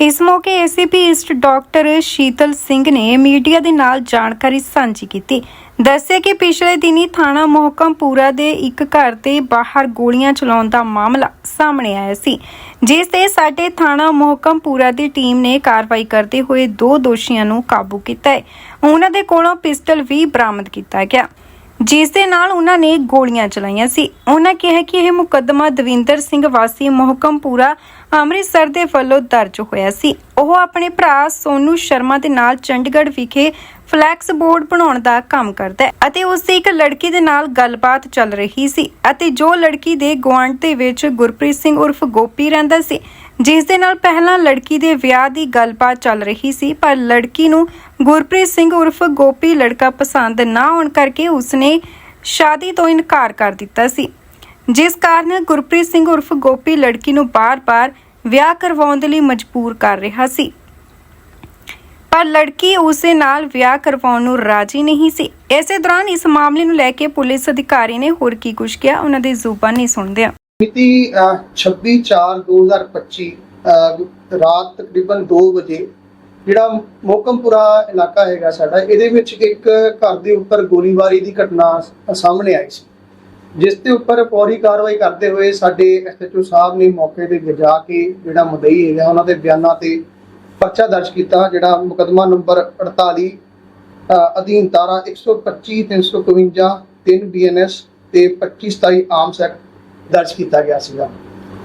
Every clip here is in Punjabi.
ਇਸ ਮੌਕੇ ACP east doctor Sheetal Singh ਨੇ ਮੀਡੀਆ ਦੇ ਨਾਲ ਜਾਣਕਾਰੀ ਸਾਂਝੀ ਕੀਤੀ। ਦੱਸਿਆ ਕਿ ਪਿਛਲੇ ਦਿਨੀ ਥਾਣਾ ਮੋਹਕਮਪੂਰਾ ਦੇ ਇੱਕ ਘਰ ਦੇ ਬਾਹਰ ਗੋਲੀਆਂ ਚਲਾਉਣ ਦਾ ਮਾਮਲਾ ਸਾਹਮਣੇ ਆਇਆ ਸੀ, ਜਿਸ ਤੇ ਸਾਡੇ ਥਾਣਾ ਮੋਹਕਮਪੂਰਾ ਦੀ ਟੀਮ ਨੇ ਕਾਰਵਾਈ ਕਰਦੇ ਹੋਏ ਦੋ ਦੋਸ਼ੀਆਂ ਨੂੰ ਕਾਬੂ ਕੀਤਾ ਹੈ। ਉਹਨਾਂ ਦੇ ਕੋਲੋਂ ਪਿਸਟਲ ਵੀ ਬਰਾਮਦ ਕੀਤਾ ਗਿਆ। ਜਿਸ ਦੇ ਨਾਲ ਉਹਨਾਂ ਨੇ ਗੋਲੀਆਂ ਚਲਾਈਆਂ ਸੀ। ਉਹਨਾਂ ਕਿਹਾ ਕਿ ਇਹ ਮੁਕੱਦਮਾ ਦਵਿੰਦਰ ਸਿੰਘ ਵਾਸੀ ਮੋਹਕਮਪੂਰਾ ਅੰਮ੍ਰਿਤਸਰ ਦੇ ਵੱਲੋਂ ਦਰਜ ਹੋਇਆ ਸੀ। ਉਹ ਆਪਣੇ ਭਰਾ ਸੋਨੂ ਸ਼ਰਮਾ ਦੇ ਨਾਲ ਚੰਡੀਗੜ੍ਹ ਵਿਖੇ ਫਲੈਕਸ ਬੋਰਡ ਬਣਾਉਣ ਦਾ ਕੰਮ ਕਰਦਾ ਹੈ ਅਤੇ ਉਸ ਦੀ ਇੱਕ ਲੜਕੀ ਦੇ ਨਾਲ ਗੱਲਬਾਤ ਚੱਲ ਰਹੀ ਸੀ ਅਤੇ ਜੋ ਲੜਕੀ ਦੇ ਗੁਆਂਢ ਦੇ ਵਿੱਚ ਗੁਰਪ੍ਰੀਤ ਸਿੰਘ ਉਰਫ ਗੋਪੀ ਰਹਿੰਦਾ ਸੀ, ਜਿਸ ਦੇ ਨਾਲ ਪਹਿਲਾਂ ਲੜਕੀ ਦੇ ਵਿਆਹ ਦੀ ਗੱਲਬਾਤ ਚੱਲ ਰਹੀ ਸੀ, ਪਰ ਲੜਕੀ ਨੂੰ ਗੁਰਪ੍ਰੀਤ ਸਿੰਘ ਉਰਫ ਗੋਪੀ ਲੜਕਾ ਪਸੰਦ ਨਾ ਹੋਣ ਕਰਕੇ ਉਸਨੇ ਸ਼ਾਦੀ ਤੋਂ ਇਨਕਾਰ ਕਰ ਦਿੱਤਾ ਸੀ। ਜਿਸ ਕਾਰਨ ਗੁਰਪ੍ਰੀਤ ਸਿੰਘ ਉਰਫ ਗੋਪੀ ਲੜਕੀ ਨੂੰ ਬਾਰ-ਬਾਰ ਵਿਆਹ ਕਰਵਾਉਣ ਦੇ ਲਈ ਮਜਬੂਰ ਕਰ ਰਿਹਾ ਸੀ। ਪਰ ਲੜਕੀ ਉਸੇ ਨਾਲ ਵਿਆਹ ਕਰਵਾਉਣ ਨੂੰ ਰਾਜੀ ਨਹੀਂ ਸੀ। ਇਸੇ ਦੌਰਾਨ ਇਸ ਮਾਮਲੇ ਨੂੰ ਲੈ ਕੇ ਪੁਲਿਸ ਅਧਿਕਾਰੀ ਨੇ ਹੋਰ ਕੀ ਕੁਝ ਕਿਹਾ ਉਹਨਾਂ ਦੀ ਜ਼ੁਬਾਨੀ ਸੁਣਦੇ ਹਾਂ ਮਿਤੀ 26/4/2025 ਅਹ, ਰਾਤ ਤਕਰੀਬਨ 2 ਵਜੇ ਜਿਹੜਾ ਮੋਕਮਪੁਰਾ ਇਲਾਕਾ ਹੈਗਾ ਸਾਡਾ ਇਹਦੇ ਵਿੱਚ ਇੱਕ ਘਰ ਦੇ ਉੱਪਰ ਗੋਲੀਬਾਰੀ ਦੀ ਘਟਨਾ ਸਾਹਮਣੇ ਆਈ ਸੀ। ਜਿਸ ਦੇ ਉੱਪਰ ਫੌਰੀ ਕਾਰਵਾਈ ਕਰਦੇ ਹੋਏ ਸਾਡੇ ਐਸਐਚਓ ਸਾਹਿਬ ਨੇ ਮੌਕੇ ਤੇ ਜਾ ਕੇ ਜਿਹੜਾ ਮੁਦਈ ਹੈਗਾ ਉਹਨਾਂ ਦੇ ਬਿਆਨਾਂ ਤੇ ਪਰਚਾ ਦਰਜ ਕੀਤਾ ਜਿਹੜਾ ਮੁਕਦਮਾ ਨੰਬਰ 48 ਅ, ਅਧੀਨ ਤਾਰਾ 125 351 3 ਬੀਐਨਐਸ ਤੇ 25 27 ਆਰਮਸ ਐਕਟ ਦਰਜ ਕੀਤਾ ਗਿਆ ਸੀਗਾ।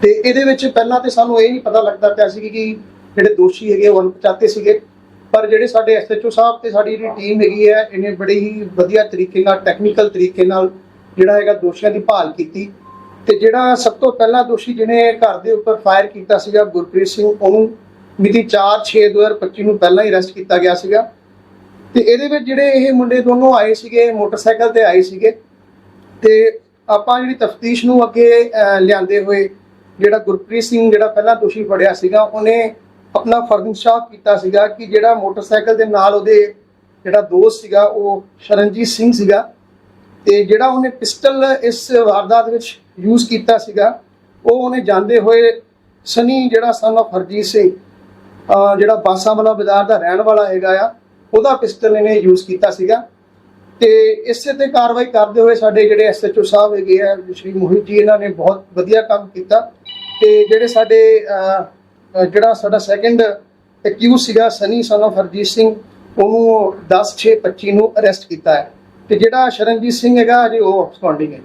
ਤੇ ਇਹਦੇ ਵਿੱਚ ਪਹਿਲਾਂ ਤੇ ਸਾਨੂੰ ਇਹ ਨਹੀਂ ਪਤਾ ਲੱਗਦਾ ਪਿਆ ਸੀ ਕਿ ਜਿਹੜੇ ਦੋਸ਼ੀ ਹੈਗੇ ਉਹ ਅਣਪਛਾਤੇ ਸੀਗੇ ਪਰ ਜਿਹੜੇ ਸਾਡੇ ਐਸਐਚਓ ਸਾਹਿਬ ਤੇ ਸਾਡੀ ਜਿਹੜੀ ਟੀਮ ਹੈਗੀ ਹੈ ਇਹਨੇ ਬੜੇ ਹੀ ਵਧੀਆ ਤਰੀਕੇ ਨਾਲ ਟੈਕਨੀਕਲ ਤਰੀਕੇ ਨਾਲ ਜਿਹੜਾ ਹੈਗਾ ਦੋਸ਼ੀਆਂ ਦੀ ਭਾਲ ਕੀਤੀ ਤੇ ਜਿਹੜਾ ਸਭ ਤੋਂ ਪਹਿਲਾ ਦੋਸ਼ੀ ਜਿਹਨੇ ਘਰ ਦੇ ਉੱਪਰ ਫਾਇਰ ਕੀਤਾ ਸੀਗਾ ਗੁਰਪ੍ਰੀਤ ਸਿੰਘ, ਉਹਨੂੰ ਮਿਤੀ 4/6/2025 ਨੂੰ ਪਹਿਲਾਂ ਹੀ ਅਰੈਸਟ ਕੀਤਾ ਗਿਆ ਸੀਗਾ। ਤੇ ਇਹਦੇ ਵਿੱਚ ਜਿਹੜੇ ਇਹ ਮੁੰਡੇ ਦੋਨੋਂ ਆਏ ਸੀਗੇ, ਮੋਟਰਸਾਈਕਲ ਤੇ ਆਏ ਸੀਗੇ। ਤੇ ਆਪਾਂ ਜਿਹੜੀ ਤਫਤੀਸ਼ ਨੂੰ ਅੱਗੇ ਲਿਆਂਦੇ ਹੋਏ ਜਿਹੜਾ ਗੁਰਪ੍ਰੀਤ ਸਿੰਘ ਜਿਹੜਾ ਪਹਿਲਾਂ ਦੋਸ਼ੀ ਫੜਿਆ ਸੀਗਾ, ਉਹਨੇ ਆਪਣਾ ਫਰਜ਼ਸ਼ਾਫ ਕੀਤਾ ਸੀਗਾ ਕਿ ਜਿਹੜਾ ਮੋਟਰਸਾਈਕਲ ਦੇ ਨਾਲ ਉਹਦੇ ਜਿਹੜਾ ਦੋਸਤ ਸੀਗਾ, ਉਹ ਸ਼ਰਨਜੀਤ ਸਿੰਘ ਸੀਗਾ। ਤੇ ਜਿਹੜਾ ਉਹਨੇ ਪਿਸਟਲ ਇਸ ਵਾਰਦਾਤ ਵਿੱਚ ਯੂਜ਼ ਕੀਤਾ ਸੀਗਾ, ਉਹ ਉਹਨੇ ਜਾਂਦੇ ਹੋਏ ਸਨੀ ਜਿਹੜਾ ਸਨ of ਹਰਜੀਤ ਸਿੰਘ ਜਿਹੜਾ ਬਾਸਾਂ ਵਾਲਾ ਬਾਜ਼ਾਰ ਦਾ ਰਹਿਣ ਵਾਲਾ ਹੈਗਾ ਆ, ਉਹਦਾ ਪਿਸਟਲ ਇਹਨੇ ਯੂਜ਼ ਕੀਤਾ ਸੀਗਾ। ਤੇ ਇਸੇ ਤੇ ਕਾਰਵਾਈ ਕਰਦੇ ਹੋਏ ਸਾਡੇ ਜਿਹੜੇ ਐਸਐਚਓ ਸਾਹਿਬ ਹੈਗੇ ਆ, ਸ਼੍ਰੀ ਮੋਹਿਤ ਜੀ, ਇਹਨਾਂ ਨੇ ਬਹੁਤ ਵਧੀਆ ਕੰਮ ਕੀਤਾ। ਤੇ ਜਿਹੜੇ ਸਾਡੇ ਜਿਹੜਾ ਸਾਡਾ ਸੈਕੰਡ ਐਕਿਊਜ਼ ਸੀਗਾ, ਸਨੀ ਸਨ of ਹਰਜੀਤ ਸਿੰਘ, ਉਹਨੂੰ 10 6 25 ਨੂੰ ਅਰੈਸਟ ਕੀਤਾ ਹੈ। ਤੇ ਜਿਹੜਾ ਸ਼ਰਨਜੀਤ ਸਿੰਘ ਹੈਗਾ ਅਜੇ ਉਹ ਸਪੌਂਡਿੰਗ ਹੈ।